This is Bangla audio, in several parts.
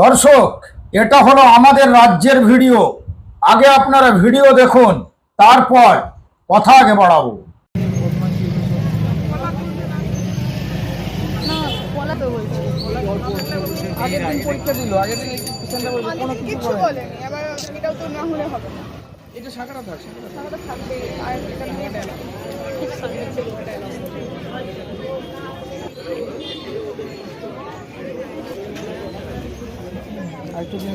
দর্শক, এটা হলো আমাদের রাজ্যের ভিডিও। আগে আপনারা ভিডিও দেখুন, তারপর কথা আগে বাড়াবো। এটা শাখাটা থাক শাখাটা থাক। তাহলে তো আর এটা নিয়ে সামনে ছিল আর একটু দিন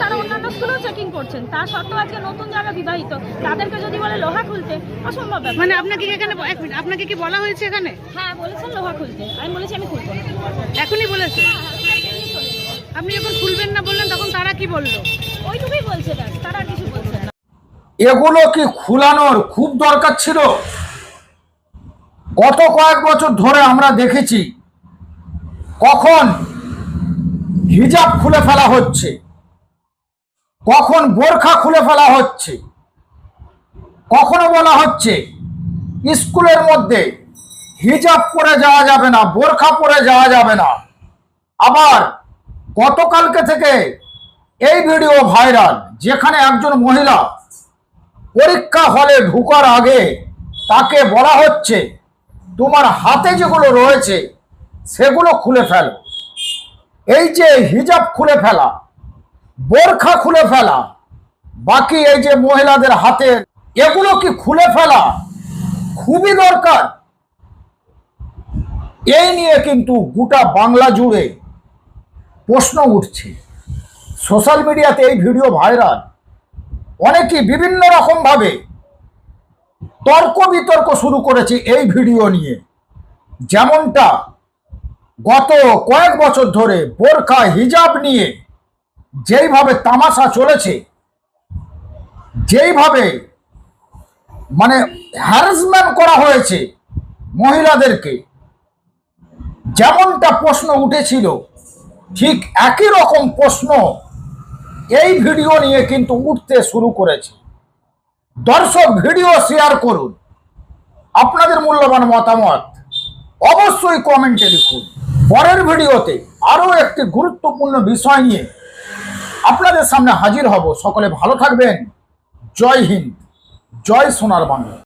তারা অন্যান্য স্কুলেও চেকিং করছেন। তা সত্ত্বেও আজকে নতুন যারা বিবাহিত তাদেরকে যদি বলে লোহা খুলতে অসম্ভব ব্যাপার। মানে আপনাকে কি এখানে এক মিনিট আপনাকে কি বলা হয়েছে এখানে? হ্যাঁ বলেছেন লোহা খুলতে। আমি বলেছি আমি খুলবো না। এখনই বলেছে। হ্যাঁ, হ্যাঁ, যাব। আপনি যখন খুলবেন না বললেন তখন তারা কি বলল? এগুলো কি খুলানোর খুব দরকার ছিল? গত কয়েক বছর ধরে আমরা দেখেছি কখন হিজাব খুলে ফেলা হচ্ছে, কখন বোরখা খুলে ফেলা হচ্ছে, কখনো বলা হচ্ছে স্কুলের মধ্যে হিজাব পরে যাওয়া যাবে না, বোরখা পরে যাওয়া যাবে না। আবার গতকালকে থেকে এই ভিডিও ভাইরাল যেখানে একজন মহিলা পরীক্ষা হলে ঢুকার আগে তাকে বলা হচ্ছে, তোমার হাতে যেগুলো রয়েছে, সেগুলো খুলে ফেলো। এই যে হিজাব খুলে ফেলা, বোরখা খুলে ফেলা, বাকি এই যে মহিলাদের হাতে এগুলো কি খুলে ফেলা? খুবই দরকার। এই নিয়ে কিন্তু গোটা বাংলা জুড়ে প্রশ্ন উঠছে। সোশ্যাল মিডিয়াতে এই ভিডিও ভাইরাল। অনেকেই বিভিন্ন রকম ভাবে তর্ক বিতর্ক শুরু করেছে এই ভিডিও নিয়ে। যেমনটা গত কয়েক বছর ধরে বোরখা হিজাব নিয়ে যেইভাবে তামাশা চলেছে, যেইভাবে মানে হ্যারাসমেন্ট করা হয়েছে মহিলাদেরকে, যেমনটা প্রশ্ন উঠেছিল, ঠিক একই রকম প্রশ্ন এই ভিডিও নিয়ে কিন্তু উঠতে শুরু করেছে। দর্শক, ভিডিও শেয়ার করুন। আপনাদের মূল্যবান মতামত অবশ্যই কমেন্টে লিখুন। পরের ভিডিওতে আরও একটি গুরুত্বপূর্ণ বিষয় নিয়ে আপনাদের সামনে হাজির হব। সকলে ভালো থাকবেন। জয় হিন্দ। জয় সোনার বাংলা।